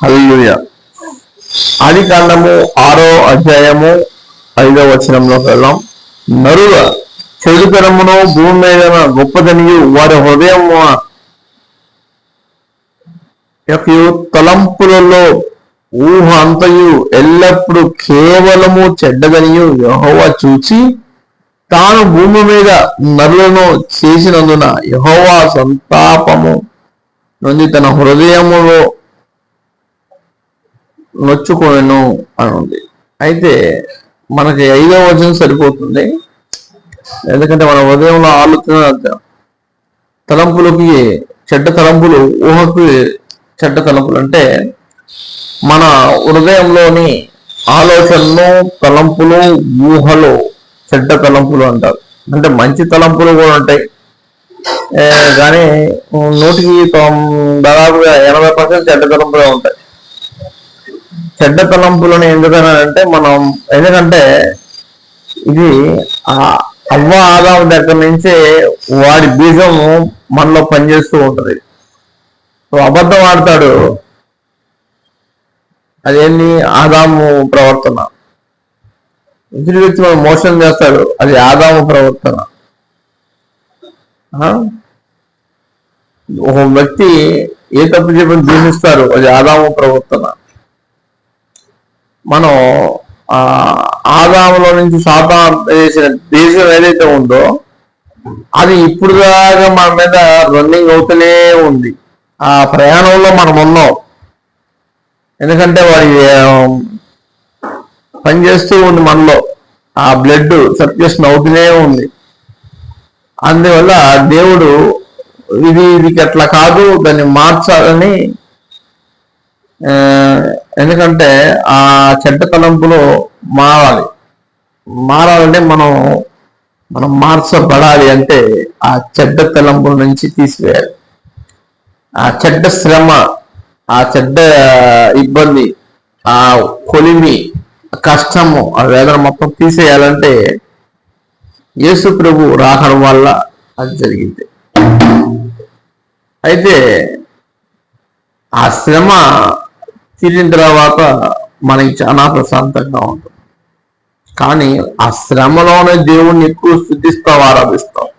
హల్లెలూయా. ఆది కాండము ఆరో అధ్యాయము ఐదో వచనంలోకి వెళ్దాం. నరుల చెడుతనమును భూమి మీద గొప్పదనియు వారి హృదయం తలంపులలో ఊహ అంతయు ఎల్లప్పుడూ కేవలము చెడ్డదనియు యహోవా చూచి తాను భూమి మీద నరులను చేసినందున యహోవా సంతాపము నుండి తన హృదయములో నొచ్చుకోను అని ఉంది అయితే మనకి ఐదో వచనం సరిపోతుంది. ఎందుకంటే మన ఉదయంలో ఆలోచన తలంపులకి చెడ్డ తలంపులు ఊహకు చెడ్డ తలంపులు అంటే మన హృదయంలోని ఆలోచనలు తలంపులు ఊహలు చెడ్డ తలంపులు అంటారు. అంటే మంచి తలంపులు కూడా ఉంటాయి. కానీ నూటికి దాదాపుగా ఎనభై పర్సెంట్ చెడ్డ తలంపులే ఉంటాయి. చెడ్డ తలంపులను ఎందుకనంటే మనం ఎందుకంటే ఇది ఆ అవ్వ ఆదాం దగ్గర నుంచే వాడి బీజము మనలో పనిచేస్తూ ఉంటుంది. అబద్ధం ఆడతాడు. అదేంటి ఆదాము ప్రవర్తన. ఎదుటి వ్యక్తి మనం మోసం చేస్తాడు. అది ఆదాము ప్రవర్తన. ఆ? ఒక వ్యక్తి ఏ తప్పు చెప్పని దూషిస్తారు అది ఆదాము ప్రవర్తన. మనం ఆదాములో నుంచి సాతాన్ చేసిన దేశం ఏదైతే ఉందో అది ఇప్పుడు దాకా మన మీద రన్నింగ్ అవుతూనే ఉంది. ఆ ప్రయాణంలో మనం ఉన్నాం. ఎందుకంటే వాడి పనిచేస్తూ ఉంది మనలో. ఆ బ్లడ్ సర్క్యులేషన్ అవుతూనే ఉంది. అందువల్ల దేవుడు ఇది ఇది అట్లా కాదు దాన్ని మార్చాలని ఎందుకంటే ఆ చెడ్డ తలంపులో మారాలి. మారాలంటే మనం మనం మార్చబడాలి అంటే ఆ చెడ్డ తలంపుల నుంచి తీసివేయాలి. ఆ చెడ్డ శ్రమ ఆ చెడ్డ ఇబ్బంది ఆ కొలిమి కష్టము ఆ వేదన మొత్తం తీసేయాలంటే యేసు ప్రభు రాకడం వల్ల అది జరిగింది. అయితే ఆ శ్రమ తిరిగిన తర్వాత మనకి చాలా ప్రశాంతంగా ఉంటుంది. కానీ ఆ శ్రమలోనే దేవుణ్ణి ఎక్కువ స్థుతిస్తావు ఆరాధిస్తావు.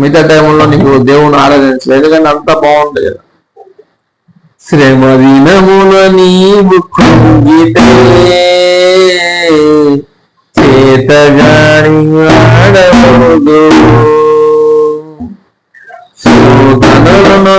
మిగతా టైంలో నీకు దేవుని ఆరాధించలేదు ఎందుకంటే అంతా బాగుంది కదా. శ్రమ దినముల నీవు కుంగితే చేతగాని ఆడవదు. శోధనలను